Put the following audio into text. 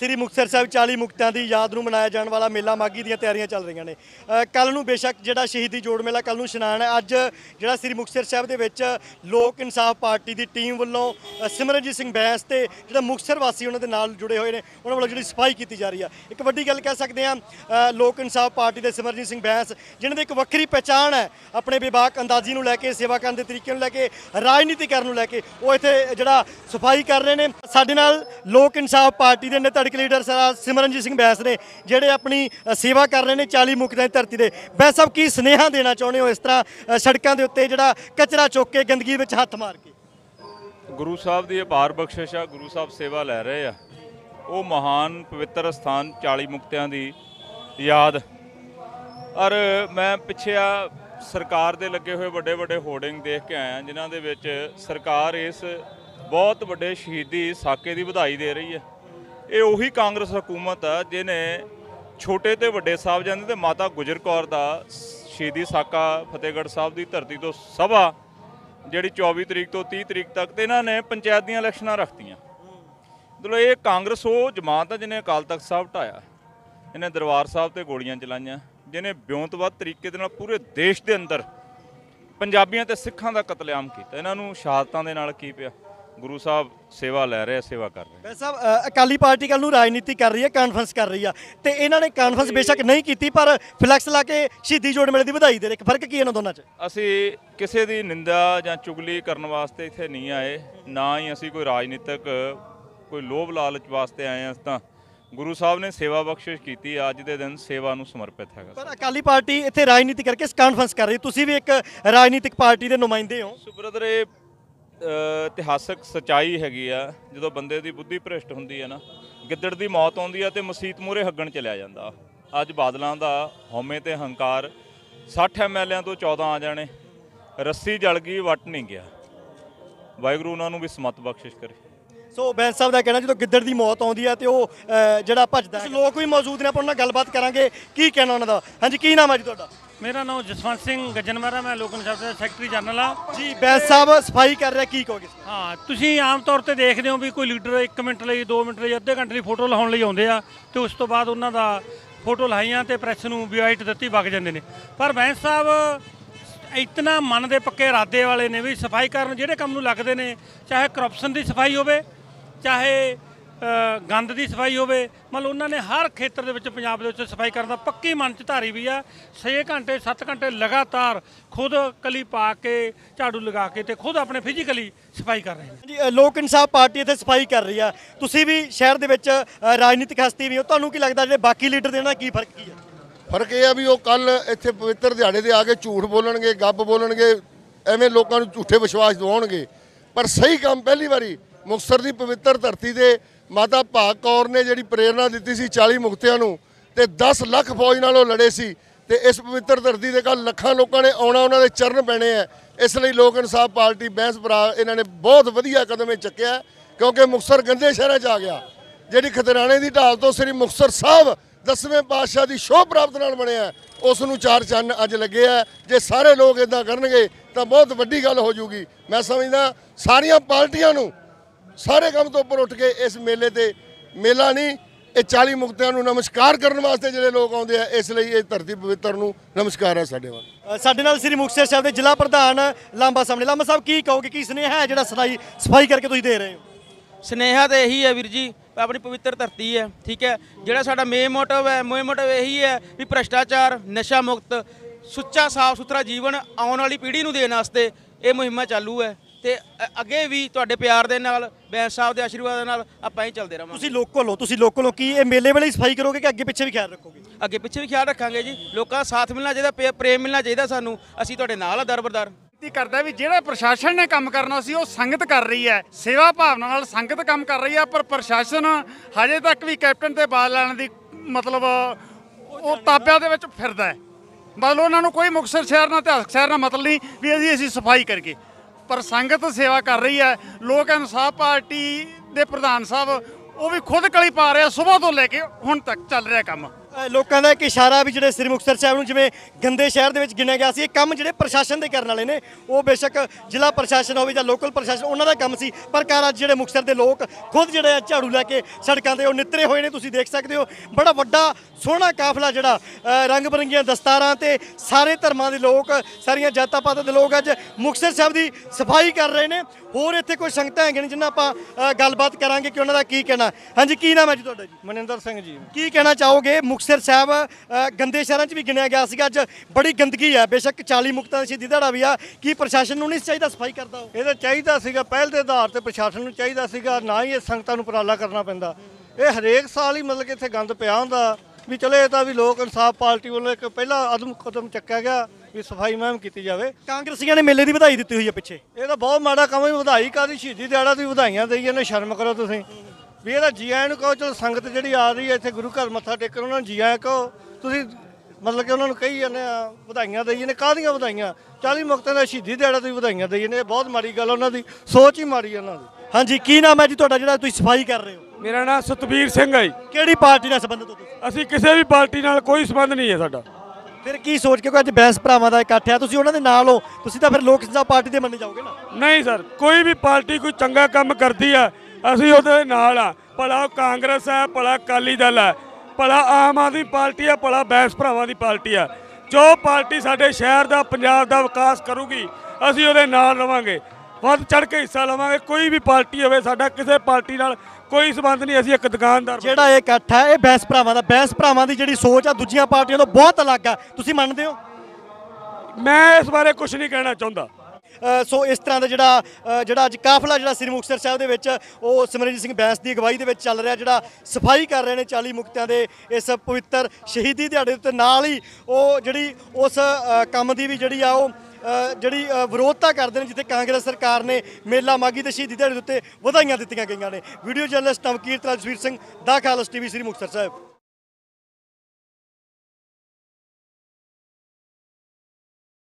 ਸ੍ਰੀ ਮੁਕਤਸਰ ਸਾਹਿਬ 40 ਮੁਕਤਿਆਂ ਦੀ ਯਾਦ ਨੂੰ ਮਨਾਇਆ ਜਾਣ ਵਾਲਾ ਮੇਲਾ ਮਾਗੀ ਦੀਆਂ ਤਿਆਰੀਆਂ ਚੱਲ ਰਹੀਆਂ ਨੇ। ਕੱਲ ਨੂੰ ਬੇਸ਼ੱਕ ਜਿਹੜਾ ਸ਼ਹੀਦੀ ਜੋੜ ਮੇਲਾ ਕੱਲ ਨੂੰ ਇਸ਼ਨਾਨ ਹੈ, ਅੱਜ ਜਿਹੜਾ ਸ੍ਰੀ ਮੁਕਤਸਰ ਸਾਹਿਬ ਦੇ ਵਿੱਚ ਲੋਕ ਇਨਸਾਫ ਪਾਰਟੀ ਦੀ ਟੀਮ ਵੱਲੋਂ ਸਿਮਰਨਜੀਤ ਸਿੰਘ ਬੈਂਸ ਤੇ ਜਿਹੜਾ ਮੁਕਤਸਰ ਵਾਸੀ ਉਹਨਾਂ ਦੇ ਨਾਲ ਜੁੜੇ ਹੋਏ ਨੇ, ਉਹਨਾਂ ਵੱਲੋਂ ਜਿਹੜੀ ਸਫ਼ਾਈ ਕੀਤੀ ਜਾ ਰਹੀ ਆ। ਇੱਕ ਵੱਡੀ ਗੱਲ ਕਹਿ ਸਕਦੇ ਹਾਂ ਲੋਕ ਇਨਸਾਫ ਪਾਰਟੀ ਦੇ ਸਿਮਰਨਜੀਤ ਸਿੰਘ ਬੈਂਸ, ਜਿਨ੍ਹਾਂ ਦੀ ਇੱਕ ਵੱਖਰੀ ਪਛਾਣ ਹੈ, ਆਪਣੇ ਵਿਭਾਗ ਅੰਦਾਜ਼ੀ ਨੂੰ ਲੈ ਕੇ, ਸੇਵਾ ਕਰਨ ਦੇ ਤਰੀਕੇ ਨੂੰ ਲੈ ਕੇ, ਰਾਜਨੀਤੀ ਕਰਨ ਨੂੰ ਲੈ ਕੇ, ਉਹ ਇੱਥੇ ਜਿਹੜਾ ਸਫ਼ਾਈ ਕਰ ਰਹੇ ਨੇ। ਸਾਡੇ ਨਾਲ ਲੋਕ ਇਨਸਾਫ ਪਾਰਟੀ ਦੇ ਨਿਧੜਕ ਲੀਡਰ ਸਰ ਸਿਮਰਨਜੀਤ ਸਿੰਘ ਬੈਂਸ ਨੇ ਜਿਹੜੇ ਆਪਣੀ ਸੇਵਾ ਕਰ ਰਹੇ ਨੇ 40 ਮੁਕਤਾਂ ਦੀ ਧਰਤੀ ਦੇ ਬੈਂਸ ਸਾਹਿਬ, ਕੀ ਸੁਨੇਹਾ ਦੇਣਾ ਚਾਹੁੰਦੇ ਹੋ ਇਸ ਤਰ੍ਹਾਂ ਸੜਕਾਂ ਦੇ ਉੱਤੇ ਜਿਹੜਾ ਕਚਰਾ ਚੁੱਕ ਕੇ ਗੰਦਗੀ ਵਿੱਚ ਹੱਥ ਮਾਰ ਕੇ? ਗੁਰੂ ਸਾਹਿਬ ਦੀ ਅਪਾਰ ਬਖਸ਼ਿਸ਼ ਆ, ਗੁਰੂ ਸਾਹਿਬ ਸੇਵਾ ਲੈ ਰਹੇ ਆ। ਉਹ ਮਹਾਨ ਪਵਿੱਤਰ ਸਥਾਨ 40 ਮੁਕਤਿਆਂ ਦੀ ਯਾਦ। ਔਰ ਮੈਂ ਪਿੱਛੇ ਆ ਸਰਕਾਰ ਦੇ ਲੱਗੇ ਹੋਏ ਵੱਡੇ ਵੱਡੇ ਹੋਰਡਿੰਗ ਦੇਖ ਕੇ ਆਇਆ, ਜਿਨ੍ਹਾਂ ਦੇ ਵਿੱਚ ਸਰਕਾਰ ਇਸ ਬਹੁਤ ਵੱਡੇ ਸ਼ਹੀਦੀ ਸਾਕੇ ਦੀ ਵਧਾਈ ਦੇ ਰਹੀ ਹੈ। ਇਹ ਉਹੀ ਕਾਂਗਰਸ ਹਕੂਮਤ ਆ, ਜਿਹਨੇ ਛੋਟੇ ਤੇ ਵੱਡੇ ਸਾਹਿਬਜ਼ਾਦੇ ਤੇ ਮਾਤਾ ਗੁਜਰ ਕੌਰ ਦਾ ਸ਼ਹੀਦੀ ਸਾਕਾ ਫਤਿਹਗੜ੍ਹ ਸਾਹਿਬ ਦੀ ਧਰਤੀ ਤੋਂ ਸਭਾ, ਜਿਹੜੀ 24 ਤਰੀਕ ਤੋਂ 30 ਤਰੀਕ ਤੱਕ ਤੇ ਇਹਨਾਂ ਨੇ ਪੰਚਾਇਤ ਦੀਆਂ ਇਲੈਕਸ਼ਨਾਂ ਰੱਖਤੀਆਂ। ਮਤਲਬ ਇਹ ਕਾਂਗਰਸ ਉਹ ਜਮਾਤ ਆ ਜਿਹਨੇ ਅਕਾਲ ਤਖਤ ਸਾਹਿਬ ਢਾਇਆ। ਇਹਨੇ ਦਰਬਾਰ ਸਾਹਿਬ ਤੇ ਗੋਲੀਆਂ ਚਲਾਈਆਂ, ਜਿਹਨੇ ਬਿਉਂਤਵੱਧ ਤਰੀਕੇ ਦੇ ਨਾਲ ਪੂਰੇ ਦੇਸ਼ ਦੇ ਅੰਦਰ ਪੰਜਾਬੀਆਂ ਤੇ ਸਿੱਖਾਂ ਦਾ ਕਤਲੇਆਮ ਕੀਤਾ। ਇਹਨਾਂ ਨੂੰ ਸ਼ਹਾਦਤਾਂ ਦੇ ਨਾਲ ਕੀ ਪਿਆ? ਗੁਰੂ ਸਾਹਿਬ ਸੇਵਾ ਲੈ ਰਹੇ ਆ ਸੇਵਾ ਕਰ ਰਹੇ ਆ। ਬੈਂਸ ਸਾਹਿਬ ਅਕਾਲੀ ਪਾਰਟੀ ਕੱਲ ਨੂੰ ਰਾਜਨੀਤੀ ਕਰ ਰਹੀ ਹੈ ਕਾਨਫਰੰਸ ਕਰ ਰਹੀ ਆ। ਤੇ ਇਹਨਾਂ ਨੇ ਕਾਨਫਰੰਸ ਬੇਸ਼ੱਕ ਨਹੀਂ ਕੀਤੀ ਪਰ ਫਲੈਕਸ ਲਾ ਕੇ ਸ਼ਹੀਦੀ ਜੋੜ ਮੇਲੇ ਦੀ ਵਧਾਈ ਦੇ ਰਹੇ। ਇੱਕ ਫ਼ਰਕ ਕੀ ਇਹਨਾਂ ਦੋਨਾਂ 'ਚ? ਅਸੀਂ ਕਿਸੇ ਦੀ ਨਿੰਦਾ ਜਾਂ ਚੁਗਲੀ ਕਰਨ ਵਾਸਤੇ ਇੱਥੇ ਨਹੀਂ ਆਏ। ਨਾ ਹੀ ਅਸੀਂ ਕੋਈ ਰਾਜਨੀਤਿਕ ਕੋਈ ਲੋਭ ਲਾਲਚ ਵਾਸਤੇ ਆਏ ਹਾਂ ਅਸੀਂ ਤਾਂ ਗੁਰੂ ਸਾਹਿਬ ਨੇ ਸੇਵਾ ਬਖਸ਼ਿਸ਼ ਕੀਤੀ ਅੱਜ ਦੇ ਦਿਨ ਸੇਵਾ ਨੂੰ ਸਮਰਪਿਤ ਹੈਗਾ। ਪਰ ਅਕਾਲੀ ਪਾਰਟੀ ਇੱਥੇ ਰਾਜਨੀਤੀ ਕਰਕੇ ਕਾਨਫਰੰਸ ਕਰ ਰਹੀ ਤੁਸੀਂ ਵੀ ਇੱਕ ਰਾਜਨੀਤਿਕ ਪਾਰਟੀ ਦੇ ਨੁਮਾਇੰਦੇ ਹੋ। ਸੋ ਬ੍ਰਦਰ ਇਹ ਅ, ਇਤਿਹਾਸਕ ਸਚਾਈ ਹੈਗੀ ਆ ਜਦੋਂ ਬੰਦੇ ਦੀ ਬੁੱਧੀ ਭ੍ਰਿਸ਼ਟ ਹੁੰਦੀ ਹੈ ਨਾ ਗਿੱਦੜ ਦੀ ਮੌਤ ਆਉਂਦੀ ਆ ਤੇ ਮਸੀਤ ਮੂਰੇ ਹੱਗਣ ਚਲਿਆ ਜਾਂਦਾ। ਅੱਜ ਬਾਦਲਾਂ ਦਾ ਹਉਮੈ ਤੇ ਹੰਕਾਰ 60 ਐਮਐਲਏਆਂ ਤੋਂ 14 ਆ ਜਾਣੇ ਰੱਸੀ ਜਲ ਗਈ ਵਟ ਨਹੀਂ ਗਿਆ। ਵਾਹਿਗੁਰੂ ਉਹਨਾਂ ਨੂੰ ਵੀ ਸਮਤ ਬਖਸ਼ਿਸ਼ ਕਰੇ। ਸੋ ਬੈਂਸ ਸਾਹਿਬ ਦਾ ਕਹਿਣਾ ਜਦੋਂ ਗਿੱਦੜ ਦੀ ਮੌਤ ਆਉਂਦੀ ਆ ਤੇ ਉਹ ਜਿਹੜਾ ਭੱਜਦਾ ਹੈ। ਲੋਕ ਵੀ ਮੌਜੂਦ ਨੇ ਆਪਾਂ ਉਹਨਾਂ ਨਾਲ ਗੱਲਬਾਤ ਕਰਾਂਗੇ। ਕੀ ਕਹਿਣਾ ਉਹਨਾਂ ਦਾ? ਹਾਂਜੀ ਕੀ ਨਾਮ ਹੈ ਜੀ ਤੁਹਾਡਾ? ਮੇਰਾ ਨਾਮ ਜਸਵੰਤ ਸਿੰਘ ਗੱਜਨਵਾਰਾ ਮੈਂ ਲੋਕ ਨਿਸ਼ਾਨ ਦਾ ਸੈਕਟਰੀ ਜਨਰਲ ਆ ਜੀ ਬੈਂਸ ਸਾਹਿਬ ਸਫ਼ਾਈ ਕਰ ਰਿਹਾ ਕੀ ਕਹੋਗੇ ਹਾਂ ਤੁਸੀਂ ਆਮ ਤੌਰ ਤੇ ਦੇਖਦੇ ਹੋ ਵੀ ਕੋਈ ਲੀਡਰ 1 ਮਿੰਟ ਲਈ 2 ਮਿੰਟ ਲਈ ਅੱਧੇ ਘੰਟੇ ਲਈ ਫੋਟੋ ਲਾਉਣ ਲਈ ਆਉਂਦੇ ਆ ਤੇ ਉਸ ਤੋਂ ਬਾਅਦ ਉਹਨਾਂ ਦਾ ਫੋਟੋ ਲਾਈਆਂ ਤੇ ਪ੍ਰੈਸ ਨੂੰ ਵੀਆਈਟ ਦਿੱਤੀ ਵਗ ਜਾਂਦੇ ਨੇ। ਪਰ ਬੈਂਸ ਸਾਹਿਬ ਇਤਨਾ ਮਨ ਦੇ ਪੱਕੇ ਇਰਾਦੇ ਵਾਲੇ ਨੇ ਵੀ ਸਫ਼ਾਈ ਕਰਨ ਜਿਹੜੇ ਕੰਮ ਨੂੰ ਲੱਗਦੇ ਨੇ ਚਾਹੇ ਕਰਪਸ਼ਨ ਦੀ ਸਫ਼ਾਈ ਹੋਵੇ ਚਾਹੇ ਗੰਦ ਦੀ ਸਫ਼ਾਈ ਹੋਵੇ ਮਤਲਬ ਉਹਨਾਂ ਨੇ ਹਰ ਖੇਤਰ ਦੇ ਵਿੱਚ ਪੰਜਾਬ ਦੇ ਵਿੱਚ ਸਫ਼ਾਈ ਕਰਨ ਦਾ ਪੱਕੀ ਮਨ ਚ ਧਾਰੀ ਵੀ ਆ। 6 ਘੰਟੇ 7 ਘੰਟੇ ਲਗਾਤਾਰ ਖੁਦ ਕਲੀ ਪਾ ਕੇ ਝਾੜੂ ਲਗਾ ਕੇ ਤੇ ਖੁਦ ਆਪਣੇ ਫਿਜ਼ੀਕਲੀ ਸਫ਼ਾਈ ਕਰ ਰਹੇ ਨੇ। ਜੀ ਲੋਕ ਇਨਸਾਫ ਪਾਰਟੀ ਇੱਥੇ ਸਫ਼ਾਈ ਕਰ ਰਹੀ ਆ। ਤੁਸੀਂ ਵੀ ਸ਼ਹਿਰ ਦੇ ਵਿੱਚ ਰਾਜਨੀਤਿਕ ਹਸਤੀ ਵੀ ਹੋ ਤੁਹਾਨੂੰ ਕੀ ਲੱਗਦਾ ਜਿਹੜੇ ਬਾਕੀ ਲੀਡਰ ਦੇ ਨਾਲ ਕੀ ਫ਼ਰਕ ਕੀ ਹੈ ਫ਼ਰਕ ਇਹ ਆ ਵੀ ਉਹ ਕੱਲ ਇੱਥੇ ਪਵਿੱਤਰ ਦਿਹਾੜੇ ਤੇ ਆ ਕੇ ਝੂਠ ਬੋਲਣਗੇ ਗੱਪ ਬੋਲਣਗੇ ਐਵੇਂ ਲੋਕਾਂ ਨੂੰ ਝੂਠੇ ਵਿਸ਼ਵਾਸ ਦਿਵਾਉਣਗੇ। ਪਰ ਸਹੀ ਕੰਮ ਪਹਿਲੀ ਵਾਰੀ ਮੁਕਤਸਰ ਦੀ ਪਵਿੱਤਰ ਧਰਤੀ ਤੇ ਮਾਤਾ ਭਾਗ ਕੌਰ ਨੇ ਜਿਹੜੀ ਪ੍ਰੇਰਣਾ ਦਿੱਤੀ ਸੀ 40 ਮੁਕਤਿਆਂ ਨੂੰ ਤੇ 10 ਲੱਖ ਫੌਜ ਨਾਲ ਉਹ ਲੜੇ ਸੀ ਤੇ ਇਸ ਪਵਿੱਤਰ ਧਰਤੀ ਦੇ ਕੱਲ ਲੱਖਾਂ ਲੋਕਾਂ ਨੇ ਆਉਣਾ ਉਹਨਾਂ ਦੇ ਚਰਨ ਪੈਣੇ ਆ। ਇਸ ਲਈ ਲੋਕ ਇਨਸਾਫ ਪਾਰਟੀ ਬੈਂਸ ਭਰਾ ਇਹਨਾਂ ਨੇ ਬਹੁਤ ਵਧੀਆ ਕਦਮ ਇਹ ਚੱਕਿਆ ਕਿਉਂਕਿ ਮੁਕਤਸਰ ਗੰਦੇ ਸ਼ਹਿਰਾਂ 'ਚ ਆ ਗਿਆ। ਜਿਹੜੀ ਖਤਰਾਣੇ ਦੀ ਢਾਲ ਤੋਂ ਸ੍ਰੀ ਮੁਕਤਸਰ ਸਾਹਿਬ ਦਸਵੇਂ ਪਾਤਸ਼ਾਹ ਦੀ ਸ਼ੋਭ ਪ੍ਰਾਪਤ ਨਾਲ ਬਣਿਆ, ਉਸ ਨੂੰ ਚਾਰ ਚੰਨ ਅੱਜ ਲੱਗੇ ਆ। ਜੇ ਸਾਰੇ ਲੋਕ ਇਦਾਂ ਕਰਨਗੇ ਤਾਂ ਬਹੁਤ ਵੱਡੀ ਗੱਲ ਹੋ ਜੂਗੀ। ਮੈਂ ਸਮਝਦਾ ਸਾਰੀਆਂ ਪਾਰਟੀਆਂ ਨੂੰ ਸਾਰੇ ਕੰਮ ਤੋਂ ਉੱਪਰ ਉੱਠ ਕੇ ਇਸ ਮੇਲੇ ਤੇ ਮੇਲਾ ਨਹੀਂ ਇਹ 40 ਮੁਕਤਿਆਂ ਨੂੰ ਨਮਸਕਾਰ ਕਰਨ ਵਾਸਤੇ ਜਿਹੜੇ ਲੋਕ ਆਉਂਦੇ ਆ ਇਸ ਲਈ ਇਹ ਧਰਤੀ ਪਵਿੱਤਰ ਨੂੰ ਨਮਸਕਾਰ ਹੈ ਸਾਡੇ ਵੱਲ। ਸਾਡੇ ਨਾਲ ਸ੍ਰੀ ਮੁਕਤਸਰ ਸਾਹਿਬ ਦੇ ਜ਼ਿਲ੍ਹਾ ਪ੍ਰਧਾਨ ਲਾਂਬਾ ਸਾਹਮਣੇ। ਲਾਂਬਾ ਸਾਹਿਬ ਕੀ ਕਹੋਗੇ ਕੀ ਸੁਨੇਹਾ ਹੈ ਜਿਹੜਾ ਸਫ਼ਾਈ ਸਫ਼ਾਈ ਕਰਕੇ ਤੁਸੀਂ ਦੇ ਰਹੇ ਹੋ? ਸਨੇਹਾ ਤਾਂ ਇਹੀ ਹੈ ਵੀਰ ਜੀ ਆਪਣੀ ਪਵਿੱਤਰ ਧਰਤੀ ਹੈ ਠੀਕ ਹੈ? ਜਿਹੜਾ ਸਾਡਾ ਮੇਨ ਮੋਟਿਵ ਹੈ ਮੇਨ ਮੋਟਿਵ ਇਹੀ ਹੈ ਵੀ ਭ੍ਰਸ਼ਟਾਚਾਰ ਨਸ਼ਾ ਮੁਕਤ ਸੁੱਚਾ ਸਾਫ਼ ਸੁਥਰਾ ਜੀਵਨ ਆਉਣ ਵਾਲੀ ਪੀੜ੍ਹੀ ਨੂੰ ਦੇਣ ਵਾਸਤੇ ਇਹ ਮੁਹਿੰਮਾਂ ਚਾਲੂ ਹੈ। ਤੇ ਅੱਗੇ ਵੀ ਤੁਹਾਡੇ ਪਿਆਰ ਦੇ ਨਾਲ ਬੈਂਸ ਸਾਹਿਬ ਦੇ ਆਸ਼ੀਰਵਾਦ ਦੇ ਨਾਲ ਆਪਾਂ ਹੀ ਚੱਲਦੇ ਰਹਾਂਗੇ। ਤੁਸੀਂ ਲੋਕਲ ਹੋ ਤੁਸੀਂ ਲੋਕਲ ਹੋ ਕੀ ਇਹ ਮੇਲੇ ਵੇਲੇ ਸਫ਼ਾਈ ਕਰੋਗੇ ਕਿ ਅੱਗੇ ਪਿੱਛੇ ਵੀ ਖਿਆਲ ਰੱਖੋਗੇ? ਅੱਗੇ ਪਿੱਛੇ ਵੀ ਖਿਆਲ ਰੱਖਾਂਗੇ ਜੀ। ਲੋਕਾਂ ਦਾ ਸਾਥ ਮਿਲਣਾ ਚਾਹੀਦਾ ਪੇ- ਪ੍ਰੇਮ ਮਿਲਣਾ ਚਾਹੀਦਾ ਸਾਨੂੰ। ਅਸੀਂ ਤੁਹਾਡੇ ਨਾਲ ਆ ਦਰਬਰਦਾਰ। ਬੇਨਤੀ ਕਰਦਾ ਵੀ ਜਿਹੜਾ ਪ੍ਰਸ਼ਾਸਨ ਨੇ ਕੰਮ ਕਰਨਾ ਸੀ ਉਹ ਸੰਗਤ ਕਰ ਰਹੀ ਹੈ। ਸੇਵਾ ਭਾਵਨਾ ਨਾਲ ਸੰਗਤ ਕੰਮ ਕਰ ਰਹੀ ਹੈ ਪਰ ਪ੍ਰਸ਼ਾਸਨ ਹਜੇ ਤੱਕ ਵੀ ਕੈਪਟਨ ਤੇ ਬਾਲ ਲੈਣ ਦੀ ਮਤਲਬ ਉਹ ਤਾਬਿਆਂ ਦੇ ਵਿੱਚ ਫਿਰਦਾ ਹੈ। ਮਤਲਬ ਉਹਨਾਂ ਨੂੰ ਕੋਈ ਮੁਕਤਸਰ ਸ਼ਹਿਰ ਨਾਲ ਇਤਿਹਾਸਕ ਸ਼ਹਿਰ ਨਾਲ ਮਤਲਬ ਨਹੀਂ ਵੀ ਅਸੀਂ ਅਸੀਂ ਸਫ਼ਾਈ ਕਰਕੇ ਪਰ ਸੰਗਤ ਸੇਵਾ ਕਰ ਰਹੀ ਹੈ। ਲੋਕ ਇਨਸਾਫ ਪਾਰਟੀ ਦੇ ਪ੍ਰਧਾਨ ਸਾਹਿਬ, ਉਹ ਵੀ ਖੁਦ ਕਲੀ ਪਾ ਰਿਹਾ, ਸਵੇਰ ਤੋਂ ਲੈ ਕੇ ਹੁਣ ਤੱਕ ਚੱਲ ਰਿਹਾ ਕੰਮ। ਲੋਕਾਂ ਦਾ ਇੱਕ ਇਸ਼ਾਰਾ ਵੀ ਜਿਹੜੇ ਸ੍ਰੀ ਮੁਕਤਸਰ ਸਾਹਿਬ ਨੂੰ ਜਿਵੇਂ ਗੰਦੇ ਸ਼ਹਿਰ ਦੇ ਵਿੱਚ ਗਿਣਿਆ ਗਿਆ ਸੀ ਇਹ ਕੰਮ ਜਿਹੜੇ ਪ੍ਰਸ਼ਾਸਨ ਦੇ ਕਰਨ ਵਾਲੇ ਨੇ ਉਹ ਬੇਸ਼ੱਕ ਜ਼ਿਲ੍ਹਾ ਪ੍ਰਸ਼ਾਸਨ ਹੋਵੇ ਜਾਂ ਲੋਕਲ ਪ੍ਰਸ਼ਾਸਨ ਉਹਨਾਂ ਦਾ ਕੰਮ ਸੀ। ਪਰ ਕਾਰ ਅੱਜ ਜਿਹੜੇ ਮੁਕਤਸਰ ਦੇ ਲੋਕ ਖੁਦ ਜਿਹੜੇ ਆ ਝਾੜੂ ਲੈ ਕੇ ਸੜਕਾਂ ਤੇ ਉਹ ਨਿੱਤਰੇ ਹੋਏ ਨੇ ਤੁਸੀਂ ਦੇਖ ਸਕਦੇ ਹੋ। ਬੜਾ ਵੱਡਾ ਸੋਹਣਾ ਕਾਫਲਾ ਜਿਹੜਾ ਰੰਗ ਬਰੰਗੀਆਂ ਦਸਤਾਰਾਂ ਤੇ ਸਾਰੇ ਧਰਮਾਂ ਦੇ ਲੋਕ ਸਾਰੀਆਂ ਜਾਤਾਂ ਪਾਤਾਂ ਦੇ ਲੋਕ ਅੱਜ ਮੁਕਤਸਰ ਸਾਹਿਬ ਦੀ ਸਫ਼ਾਈ ਕਰ ਰਹੇ ਨੇ। ਹੋਰ ਇੱਥੇ ਕੋਈ ਸੰਗਤਾਂ ਹੈਗੀਆਂ ਨੇ ਜਿਨ੍ਹਾਂ ਆਪਾਂ ਗੱਲਬਾਤ ਕਰਾਂਗੇ ਕਿ ਉਹਨਾਂ ਦਾ ਕੀ ਕਹਿਣਾ। ਹਾਂਜੀ ਕੀ ਨਾਮ ਹੈ ਜੀ ਤੁਹਾਡਾ ਜੀ? ਮਨਿੰਦਰ ਸਿੰਘ ਜੀ। ਕੀ ਕਹਿਣਾ ਚਾਹੋਗੇ? ਮੁਕਤਸਰ ਸਾਹਿਬ ਗੰਦੇ ਸ਼ਹਿਰਾਂ 'ਚ ਵੀ ਗਿਣਿਆ ਗਿਆ ਸੀਗਾ। ਅੱਜ ਬੜੀ ਗੰਦਗੀ ਹੈ ਬੇਸ਼ੱਕ 40 ਮੁਕਤਾਂ ਦਾ ਸ਼ਹੀਦੀ ਦਿਹਾੜਾ ਵੀ ਆ। ਕੀ ਪ੍ਰਸ਼ਾਸਨ ਨੂੰ ਨਹੀਂ ਚਾਹੀਦਾ ਸਫ਼ਾਈ ਕਰਦਾ ਉਹ? ਇਹ ਤਾਂ ਚਾਹੀਦਾ ਸੀਗਾ। ਪਹਿਲ ਦੇ ਆਧਾਰ ਤੇ ਪ੍ਰਸ਼ਾਸਨ ਨੂੰ ਚਾਹੀਦਾ ਸੀਗਾ। ਨਾ ਹੀ ਇਹ ਸੰਗਤਾਂ ਨੂੰ ਉਪਰਾਲਾ ਕਰਨਾ ਪੈਂਦਾ। ਇਹ ਹਰੇਕ ਸਾਲ ਹੀ ਮਤਲਬ ਕਿ ਇੱਥੇ ਗੰਦ ਪਿਆ ਹੁੰਦਾ। ਵੀ ਚਲੇ ਇਹ ਤਾਂ ਵੀ ਲੋਕ ਇਨਸਾਫ ਪਾਰਟੀ ਵੱਲੋਂ ਇੱਕ ਪਹਿਲਾ ਆਦਮ ਕਦਮ ਚੱਕਿਆ ਗਿਆ ਵੀ ਸਫ਼ਾਈ ਮੁਹਿੰਮ ਕੀਤੀ ਜਾਵੇ। ਕਾਂਗਰਸੀਆਂ ਨੇ ਮੇਲੇ ਦੀ ਵਧਾਈ ਦਿੱਤੀ ਹੋਈ ਹੈ ਪਿੱਛੇ। ਇਹ ਤਾਂ ਬਹੁਤ ਮਾੜਾ ਕੰਮ ਹੈ। ਵਧਾਈ ਕਾਦੀ ਸ਼ਹੀਦੀ ਦਿਹਾੜਾ ਦੀ ਵਧਾਈਆਂ ਦੇਈ ਜਾਂਦੇ ਸ਼ਰਮ ਕਰੋ ਤੁਸੀਂ। ਵੀ ਇਹਦਾ ਜੀ ਆਇਆਂ ਨੂੰ ਕਹੋ ਚਲੋ ਸੰਗਤ ਜਿਹੜੀ ਆ ਰਹੀ ਹੈ ਇੱਥੇ ਗੁਰੂ ਘਰ ਮੱਥਾ ਟੇਕਣ ਉਹਨਾਂ ਨੂੰ ਜੀ ਆਇਆਂ ਕਹੋ। ਤੁਸੀਂ ਮਤਲਬ ਕਿ ਉਹਨਾਂ ਨੂੰ ਕਹੀ ਜਾਂਦੇ ਆ ਵਧਾਈਆਂ ਦੇਈ ਜਾਂਦੇ ਕਾਹਦੀਆਂ ਵਧਾਈਆਂ? 40 ਮੁਕਤਾਂ ਦਾ ਸ਼ਹੀਦੀ ਦਿਹਾੜਾ ਦੀ ਵਧਾਈਆਂ ਦੇਈ ਜਾਂਦੇ ਇਹ ਬਹੁਤ ਮਾੜੀ ਗੱਲ ਉਹਨਾਂ ਦੀ। ਸੋਚ ਹੀ ਮਾੜੀ ਉਹਨਾਂ ਦੀ। ਹਾਂਜੀ ਕੀ ਨਾਮ ਹੈ ਜੀ ਤੁਹਾਡਾ ਜਿਹੜਾ ਤੁਸੀਂ ਸਫ਼ਾਈ ਕਰ ਰਹੇ ਹੋ? ਮੇਰਾ ਨਾਮ ਸਤਬੀਰ ਸਿੰਘ ਹੈ ਜੀ। ਕਿਹੜੀ ਪਾਰਟੀ ਨਾਲ ਸੰਬੰਧਿਤ ਹੋ ਤੁਸੀਂ? ਅਸੀਂ ਕਿਸੇ ਵੀ ਪਾਰਟੀ ਨਾਲ ਕੋਈ ਸੰਬੰਧ ਨਹੀਂ ਹੈ ਸਾਡਾ। ਫਿਰ ਕੀ ਸੋਚ ਕੇ ਕੋਈ ਅੱਜ ਬੈਂਸ ਭਰਾਵਾਂ ਦਾ ਇਕੱਠ ਹੈ। ਤੁਸੀਂ ਉਹਨਾਂ ਦੇ ਨਾਲ ਹੋ। ਤੁਸੀਂ ਤਾਂ ਫਿਰ ਲੋਕ ਸਭਾ ਪਾਰਟੀ ਦੇ ਮੰਨੇ ਜਾਓਗੇ ਨਾ। ਨਹੀਂ ਸਰ ਕੋਈ ਵੀ ਪਾਰਟੀ ਕੋਈ ਚੰਗਾ ਕੰਮ ਕਰਦੀ ਹੈ ਅਸੀਂ ਉਹਦੇ ਨਾਲ ਆ। ਭਲਾ ਉਹ ਕਾਂਗਰਸ ਹੈ ਭਲਾ ਅਕਾਲੀ ਦਲ ਹੈ। ਭਲਾ ਆਮ ਆਦਮੀ ਪਾਰਟੀ ਹੈ ਭਲਾ ਬੈਂਸ ਭਰਾਵਾਂ ਦੀ ਪਾਰਟੀ ਹੈ। ਜੋ ਪਾਰਟੀ ਸਾਡੇ ਸ਼ਹਿਰ ਦਾ ਪੰਜਾਬ ਦਾ ਵਿਕਾਸ ਕਰੂਗੀ ਅਸੀਂ ਉਹਦੇ ਨਾਲ ਰਵਾਂਗੇ। ਵੱਧ ਚੜ ਕੇ ਹਿੱਸਾ ਲਵਾਂਗੇ। ਕੋਈ ਵੀ ਪਾਰਟੀ ਹੋਵੇ ਸਾਡਾ ਕਿਸੇ ਪਾਰਟੀ ਨਾਲ ਕੋਈ ਸੰਬੰਧ ਨਹੀਂ। ਅਸੀਂ ਇੱਕ ਦੁਕਾਨਦਾਰ ਜਿਹੜਾ ਇਹ ਇਕੱਠ ਹੈ ਇਹ ਬੈਂਸ ਭਰਾਵਾਂ ਦਾ। ਬੈਂਸ ਭਰਾਵਾਂ ਦੀ ਜਿਹੜੀ ਸੋਚ ਆ ਦੂਜੀਆਂ ਪਾਰਟੀਆਂ ਤੋਂ ਬਹੁਤ ਅਲੱਗ ਆ। ਤੁਸੀਂ ਮੰਨਦੇ ਹੋ? ਮੈਂ ਇਸ ਬਾਰੇ ਕੁਝ ਨਹੀਂ ਕਹਿਣਾ ਚਾਹੁੰਦਾ। ਸੋ ਇਸ ਤਰ੍ਹਾਂ ਦਾ ਜਿਹੜਾ ਜਿਹੜਾ ਅੱਜ ਕਾਫਲਾ ਜਿਹੜਾ ਸ੍ਰੀ ਮੁਕਤਸਰ ਸਾਹਿਬ ਦੇ ਵਿੱਚ, ਉਹ ਸਿਮਰਨਜੀਤ ਸਿੰਘ ਬੈਂਸ ਦੀ ਅਗਵਾਈ ਦੇ ਵਿੱਚ ਚੱਲ ਰਿਹਾ, ਜਿਹੜਾ ਸਫ਼ਾਈ ਕਰ ਰਹੇ ਨੇ 40 ਮੁਕਤਿਆਂ ਦੇ ਇਸ ਪਵਿੱਤਰ ਸ਼ਹੀਦੀ ਦਿਹਾੜੇ ਉੱਤੇ। ਨਾਲ ਹੀ ਉਹ ਜਿਹੜੀ ਉਸ ਕੰਮ ਦੀ ਵੀ ਜਿਹੜੀ ਆ ਉਹ ਜਿਹੜੀ ਵਿਰੋਧਤਾ ਕਰਦੇ ਨੇ, ਜਿੱਥੇ ਕਾਂਗਰਸ ਸਰਕਾਰ ਨੇ ਮੇਲਾ ਮਾਗੀ ਤੇ ਸ਼ਹੀਦੀ ਦਿਹਾੜੇ ਦੇ ਉੱਤੇ ਵਧਾਈਆਂ ਦਿੱਤੀਆਂ ਗਈਆਂ ਨੇ। ਵੀਡੀਓ ਜਰਨਲਿਸਟ ਨਵਕੀਰਤ ਰਾਜਵੀਰ ਸਿੰਘ ਦਾ ਖਾਲਸ ਟੀਵੀ ਸ੍ਰੀ ਮੁਕਤਸਰ ਸਾਹਿਬ।